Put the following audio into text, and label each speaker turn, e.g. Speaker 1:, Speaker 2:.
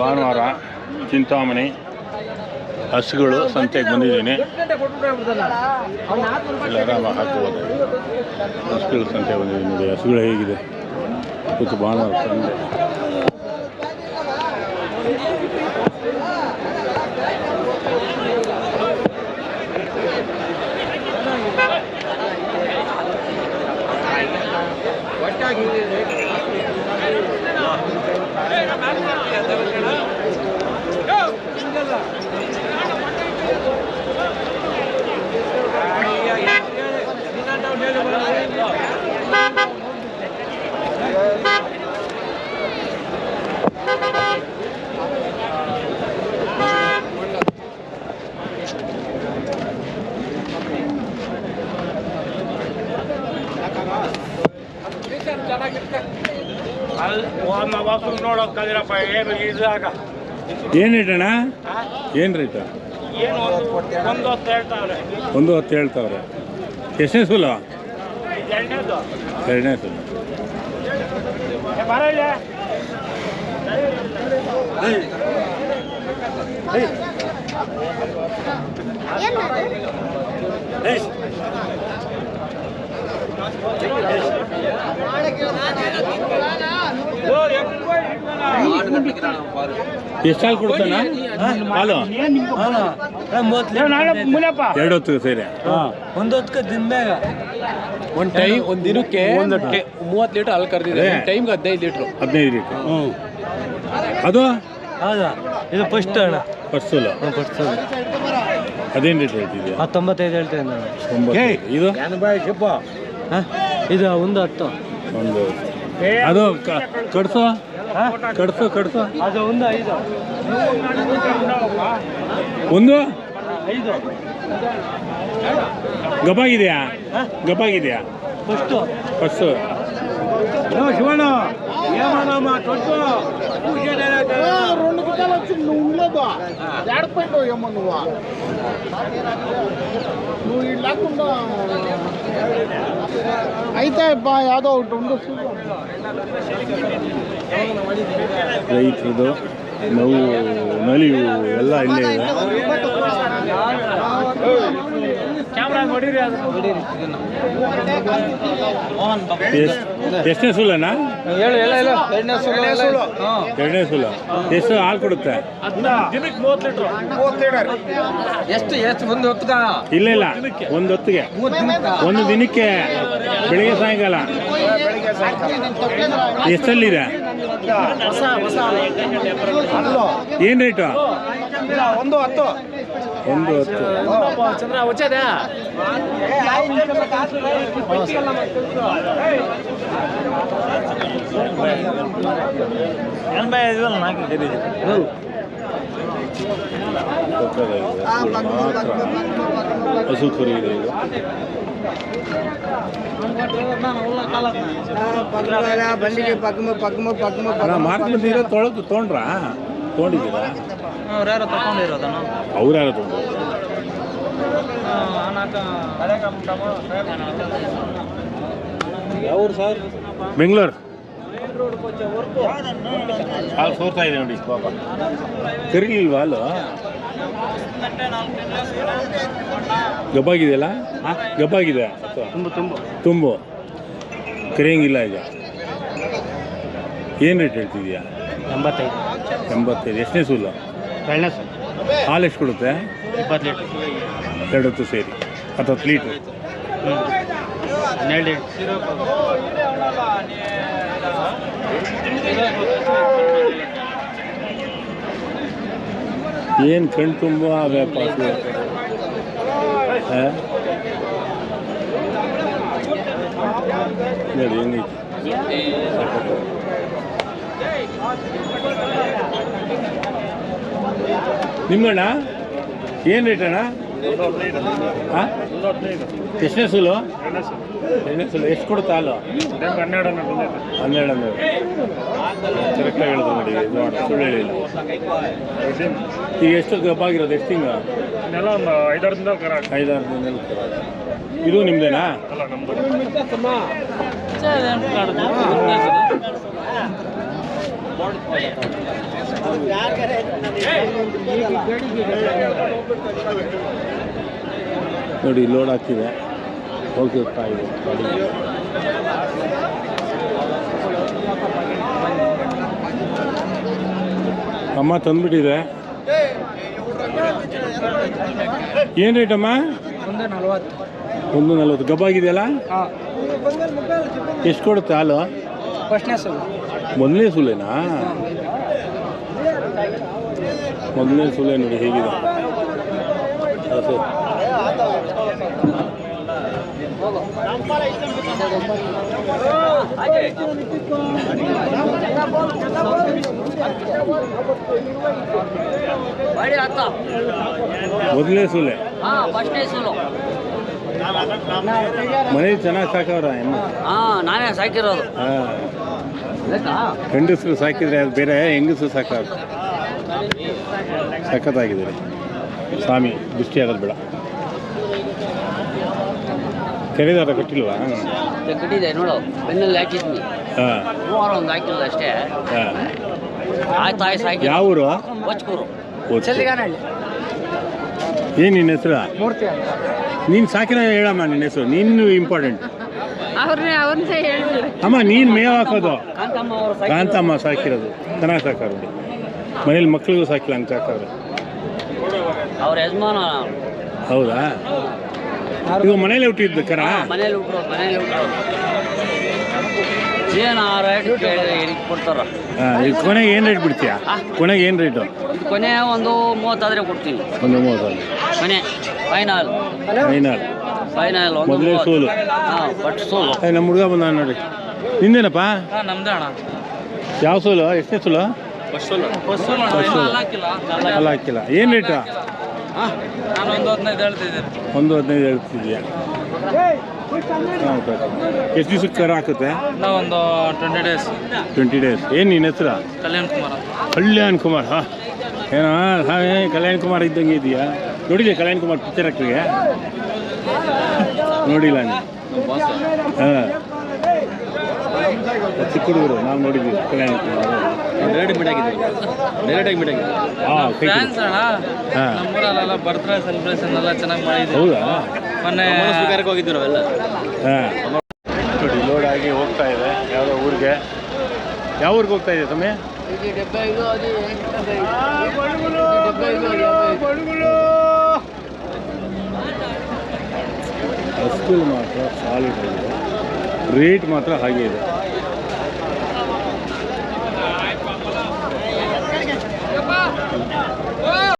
Speaker 1: ಭಾನುವಾರ ಚಿಂತಾಮಣಿ ಹಸುಗಳು ಸಂತೆಗೆ ಬಂದಿದ್ದೀನಿ. ಎಲ್ಲ ಆರಾಮ ಹಾಕ್ಬೋದು ಹಸುಗಳು ಸಂತೆಗೆ ಬಂದಿದ್ದೀನಿ ನೋಡಿ ಹಸುಗಳು ಹೇಗಿದೆ. ಇವತ್ತು ಭಾನುವಾರ ಸಂತೆ.
Speaker 2: Yeah, there was a ನೋಡೋಕ್ಕದಿರಪ್ಪ ಏನು ಇದಾಗ
Speaker 1: ಏನು ರೇಟಣ್ಣ ಏನು ರೇಟ
Speaker 2: ಏನು ಒಂದು ಒಂದು ಹೊತ್ತು ಹೇಳ್ತಾವ್ರೆ.
Speaker 1: ಒಂದು ಹತ್ತು ಹೇಳ್ತಾವ್ರೆ. ಎಷ್ಟನೇ ಸೂಲು
Speaker 2: ಎರಡನೇದು.
Speaker 1: ಎರಡನೇ ಸೂಲು
Speaker 2: ಬರ ಇಲ್ಲಿ
Speaker 1: ಎಷ್ಟು ಹಾಲು ಕೊಡ್ತಾನ? ಹಾಲು? ಎರಡು ಹೊತ್ತು ಸೇರಿ.
Speaker 3: ಒಂದು ಹೊತ್ತಿಗೆ ದಿನದಾಗ
Speaker 4: ಒಂದ್ ಟೈಮ್ ಒಂದ್ ದಿನಕ್ಕೆ ಮೂವತ್ತು ಲೀಟರ್ ಹಾಲು ಕರೆದಿದೆ ಟೈಮ್ಗೆ ಹದಿನೈದು ಲೀಟರ್.
Speaker 1: ಹದಿನೈದು ಲೀಟರ್. ಅದು?
Speaker 3: ಹೌದಾ ಇದು ಫಸ್ಟ್ ಅಣ್ಣ.
Speaker 1: ಫಸ್ಟ್ ಸೂಲು.
Speaker 3: ಫಸ್ಟ್
Speaker 1: ಅದೇನು ರೇಟ್ ಹೇಳ್ತಿದ್ಯಾ?
Speaker 3: ಹತ್ತೊಂಬತ್ತೈದು ಹೇಳ್ತೇನೆ ನಾನು.
Speaker 1: ಇದು?
Speaker 3: ಹಾ? ಇದು ಒಂದು ಹತ್ತು.
Speaker 1: ಒಂದು. ಅದು ಕ- ಕಡಿಸು ಕಡಿಸು.
Speaker 3: ಅದು ಒಂದು ಐದು.
Speaker 1: ಒಂದು?
Speaker 3: ಐದು.
Speaker 1: ಗಬ್ಬಾಗಿದೆಯಾ? ಗಬ್ಬಾಗಿದೆಯಾ?
Speaker 3: ಫಸ್ಟ್.
Speaker 1: ಫಸ್ಟು.
Speaker 2: ಶಿವಣ್ಣ.
Speaker 5: ಏಮನಮ್ಮ ಕೊಟ್ಟು ಪೂಜೆ ఉండలేదు ఏడపోయింటావు ఏమో నువ్వు నువ్వు ఇది లేకుండా అయితే బా యాదో ఒకటి ఉండు చూడు.
Speaker 1: ರೈತರದು ನೋವು ನಲಿವು ಎಲ್ಲ ಇಲ್ಲೇ ಇದೆ ಎಷ್ಟನೇ
Speaker 3: ಸುಲನಾ ಎರಡನೇ
Speaker 1: ಸೂಲ ಎಷ್ಟು ಹಾಲು ಕೊಡುತ್ತೆ?
Speaker 2: ದಿನಕ್ಕೆ ಮೂವತ್ತು ಲೀಟ್ರು.
Speaker 3: ಎಷ್ಟು ಎಷ್ಟು ಒಂದು ಹೊತ್ತಿಗೆ?
Speaker 1: ಇಲ್ಲ ಇಲ್ಲ. ಒಂದು ಹೊತ್ತಿಗೆ. ಒಂದು ದಿನಕ್ಕೆ ಬೆಳಿಗ್ಗೆ ಸಾಯಂಕಾಲ. ಎಷ್ಟಲ್ಲಿದೆ? ಏನು ರೇಟು
Speaker 5: ಒಂದು ಹತ್ತು
Speaker 1: ಒಂದು ಹತ್ತು
Speaker 4: ಚಂದ್ರ వచ్చేదా
Speaker 3: ಎನಭೈ ಐದು ನಾಲ್ಕು
Speaker 1: ಸಕ್ಕತ್ತಾಗಿದೆ. ಹಸುಗಳು ಮಾತ್ರ ಹಸು ಕುರಿ ಇದೆ ಇದು
Speaker 5: బండికి పక్కమ పక్కమ పక్కమ
Speaker 1: ಅಣ್ಣ ಮಾರ್ಕ್ ಬಂದಿರೋ ತೊಳೆದು ತೊಗೊಂಡ್ರಾ ತೊಗೊಂಡಿದ್ದೀರಾ?
Speaker 3: ಅವ್ರು ಯಾರೋ ತಗೊಂಡಿರೋದನ್ನು
Speaker 1: ಅವ್ರು ಯಾರು ತಗೊಂಡು
Speaker 3: ಯಾವ್ರು ಸರ್?
Speaker 1: ಬೆಂಗಳೂರು. ಹಾಲು ಸೋರ್ತಾ ಇದೆ ನೋಡಿ ಪಾಪ. ಕರೀಲಿಲ್ವಾ ಹಾಲು ಗಬ್ಬಾಗಿದೆಯಲ್ಲ? ಗಬ್ಬಾಗಿದೆ?
Speaker 3: ತುಂಬ ತುಂಬ.
Speaker 1: ತುಂಬು. ಕರಿಯಂಗಿಲ್ಲ ಈಗ. ಏನು ರೇಟ್ ಹೇಳ್ತಿದ್ಯಾ
Speaker 3: ಎಂಬತ್ತೈದು.
Speaker 1: ಎಂಬತ್ತೈದು ಎಷ್ಟನೇ ಸೂಲು?
Speaker 3: ಎರಡನೇ ಸರ್
Speaker 1: ಹಾಲು ಎಷ್ಟು ಕೊಡುತ್ತೆ?
Speaker 3: ಇಪ್ಪತ್ತು ಲೀಟ್ರ್.
Speaker 1: ಎರಡು ಹೊತ್ತು ಸೇರಿ ಹತ್ತತ್ತು ಲೀಟ್ರ್?
Speaker 3: ಹ್ಞೂ ಹನ್ನೆರಡು ಲೀಟ್ರ್.
Speaker 1: ಏನು ಕಣ್ ತುಂಬ ವ್ಯಾಪಾರ? ಆ? ನೋಡಿ ಹೆಂಗೈತಿ ನಿಮ್ಮಣ್ಣ? ಏನು ರೇಟ್ ಅಣ್ಣ? ಹಾಂ ಎಷ್ಟನೇ ಸುಲು? ಎರಡನೇ ಸೂಲು. ಎಷ್ಟು ಕೊಡುತ್ತೆ ಹಾಲು?
Speaker 2: ಹನ್ನೆರಡು
Speaker 1: ಹನ್ನೆರಡು ಹನ್ನೆರಡು ಕರೆಕ್ಟಾಗಿ ಹೇಳಿದ್ರು ನೋಡಿ. ಇದು ಮಾಡಿ, ಸುಳ್ಳು ಹೇಳಿಲ್ಲ ಈಗ ಎಷ್ಟು ಗಬ್ಬಾಗಿರೋದು ಎಷ್ಟು
Speaker 2: ತಿಂಗಳು? ಐದಾರು ದಿನದಲ್ಲಿ
Speaker 1: ಐದಾರು ದಿನ ಇದು ನಿಮ್ದೇನಾ? ನೋಡಿ ಲೋಡ್ ಆಗ್ತಿದೆ ಹೋಗ್ತಾ ಇದೆ. ಅಮ್ಮ ತಂದ್ಬಿಟ್ಟಿದೆ. ಏನು ರೇಟ್ ಅಮ್ಮ?
Speaker 3: ಒಂದು ನಲ್ವತ್ತು.
Speaker 1: ಒಂದು ನಲ್ವತ್ತು ಗಬ್ಬಾಗಿದೆಯಲ್ಲ ಎಷ್ಟು ಕೊಡುತ್ತೆ ಹಾಲು?
Speaker 3: ಮೊದಲೇ ಸಲ
Speaker 1: ಮೊದಲನೇ ಸುಲೇನಾ ಮೊದಲನೇ ಸುಳೆ ನೋಡಿ ಹೇಗಿದೆ. ಮೊದಲನೇ ಸುಲೆ.
Speaker 6: ಮನೆ ಸೂಲು
Speaker 1: ಮನೇಲಿ ಚೆನ್ನಾಗಿ ಸಾಕವ್ರ ಅಮ್ಮ?
Speaker 6: ಹಾಂ ನಾನೇ ಸಾಕಿರೋದು. ಹೆಂಗಸರು
Speaker 1: ಗಂಡಸರು ಸಾಕಿದ್ರೆ ಅದು ಬೇರೆ ಹೆಂಗಸರು ಸಾಕಾಗ ಸಖತ್ತಾಗಿದೆ ಸ್ವಾಮಿ ದೃಷ್ಟಿ ಆಗೋದು ಬೇಡ. ತೆರೆದಾರ ಕಟ್ಟಿಲ್ವಾ?
Speaker 6: ಕಟ್ಟಿದೆ ನೋಡು. ಬೆನ್ನಲ್ಲಿ ಹಾಕಿದ್ನಿ.
Speaker 1: ಹಾಂ.
Speaker 6: ಮೂವಾರ ಒಂದು ಹಾಕಿಲ್ಲ ಅಷ್ಟೇ ಆಯ್ತು ಆಯ್ತು ಸಾಕಿ
Speaker 1: ಯಾವ ಊರು?
Speaker 6: ಹೊಚ್ಕೂರು.
Speaker 1: ಏನು ನಿನ್ನ ಹೆಸರು?
Speaker 3: ಮೂರ್ತಿ
Speaker 1: ನೀನು ಸಾಕಿನ ಹೇಳಮ್ಮ ನಿನ್ನ ಹೆಸರು. ನೀನು ಇಂಪಾರ್ಟೆಂಟ್ ಅಮ್ಮ ನೀನು ಮೇವ್ ಹಾಕೋದು.
Speaker 6: ಕಾಂತಮ್ಮ ಅವರು
Speaker 1: ಸಾಕಿರೋದು. ಚೆನ್ನಾಗಿ ಸಾಕೋರು ಮನೇಲಿ ಮಕ್ಳಿಗೂ ಸಾಕಿಲ್ಲ ಅಂತ ಹಾಕವ್ರೆ.
Speaker 6: ಅವ್ರ ಯಜಮಾನ.
Speaker 1: ಹೌದಾ? ಇದು ಮನೇಲಿ ಹುಟ್ಟಿದ್ದು ಕರ?
Speaker 6: ಮನೇಲಿ ಹುಟ್ಟರು ಮನೇಲಿ ಹುಟ್ಟರು ಏನು ಆ ರೇಟ್ ಕೊಡ್ತಾರ?
Speaker 1: ಕೊನೆಗೆ ಏನು ರೇಟ್ ಬಿಡ್ತೀಯಾ? ಕೊನೆಗೆ ಏನು ರೇಟು
Speaker 6: ಕೊನೆ ಒಂದು ಮೂವತ್ತಾದ್ರೆ ಕೊಡ್ತೀನಿ.
Speaker 1: ಒಂದು ಮೂವತ್ತಾದ್ರೆ.
Speaker 6: ಕೊನೆ ಫೈನಲ್
Speaker 1: ಫೈನಲ್
Speaker 6: ಫೈನಲ್ ಒಂದು
Speaker 1: ಮೊದಲೇ. ಸೋಲು.
Speaker 6: ಹಾಂ ಬಟ್ ಸೋಲು.
Speaker 1: ನಮ್ಮ ಹುಡುಗ ಬಂದ ನೋಡಿ. ನಿಂದೇನಪ್ಪ?
Speaker 2: ನಮ್ದೇ ಅಣ್ಣ.
Speaker 1: ಯಾವ ಸೋಲು? ಎಷ್ಟೇ ಸೋಲು? ಅಲ್ಲ ಹಾಕಿಲ್ಲ ಏನು ರೇಟು?
Speaker 2: ಒಂದು ಹದಿನೈದು
Speaker 1: ಹೇಳ್ತಿದ್ಯಾ ಎಷ್ಟು ದಿವಸಕ್ಕೆ ಕರ ಹಾಕುತ್ತೆ?
Speaker 2: ಒಂದು ಟ್ವೆಂಟಿ ಡೇಸ್.
Speaker 1: Twenty days. ಏನು ನಿನ್ನ ಹೆಸರು?
Speaker 2: ಕಲ್ಯಾಣ್ ಕುಮಾರ್
Speaker 1: ಕಲ್ಯಾಣ್ ಕುಮಾರ್ ಹಾಂ? ಏನೋ ಹಾಂ ಏ, ಕಲ್ಯಾಣ್ ಕುಮಾರ್ ಇದ್ದಂಗೆ ಇದೆಯಾ? ನೋಡಿದೆ ಕಲ್ಯಾಣ್ ಕುಮಾರ್ ಪಿಕ್ಚರ್ ಹಾಕ್ರಿಗೆ ನೋಡಿಲ್ಲ ನೀವು ಹಾಂ. ಚಿಕ್ಕ ಹುಡುಗರು ನಾವು ನೋಡಿದ್ವಿ ಕಲ್ಯಾಣ್ ಕುಮಾರ್.
Speaker 3: ಡೈರೆಕ್ಟ್ ಮೀಟ್ ಆಗಿದೆ ಡೈರೆಕ್ಟಾಗಿ ಮೀಟ್ ಆಗಿದೆ
Speaker 1: ಹಾಂ ಕೈ ಕೊಡು.
Speaker 2: ಫ್ಯಾನ್ಸ್ ಅಣ್ಣ
Speaker 1: ಹಾಂ.
Speaker 2: ನಮ್ಮೂರಲ್ಲೆಲ್ಲ ಬರ್ತ್ಡೇ ಸೆಲೆಬ್ರೇಷನ್ ಎಲ್ಲ ಚೆನ್ನಾಗಿ
Speaker 1: ಹೌದಾ?
Speaker 2: ಮೊನ್ನೆ
Speaker 3: ಸ್ವೀಕಾರಕ್ಕೆ ಹೋಗಿದ್ವಿ ನಾವೆಲ್ಲ.
Speaker 1: ಹಾಂ. ನೋಡಿ ಲೋಡ್ ಆಗಿ ಹೋಗ್ತಾ ಇದೆ ಯಾವುದೋ ಊರಿಗೆ. ಯಾವ ಊರಿಗೆ ಹೋಗ್ತಾ ಇದೆ ಸಮಯ ಮಾತ್ರ ಸಾಲಿಡ್ ಆಗಿದೆ. ರೇಟ್ ಮಾತ್ರ ಹಾಗೆ ಇದೆ.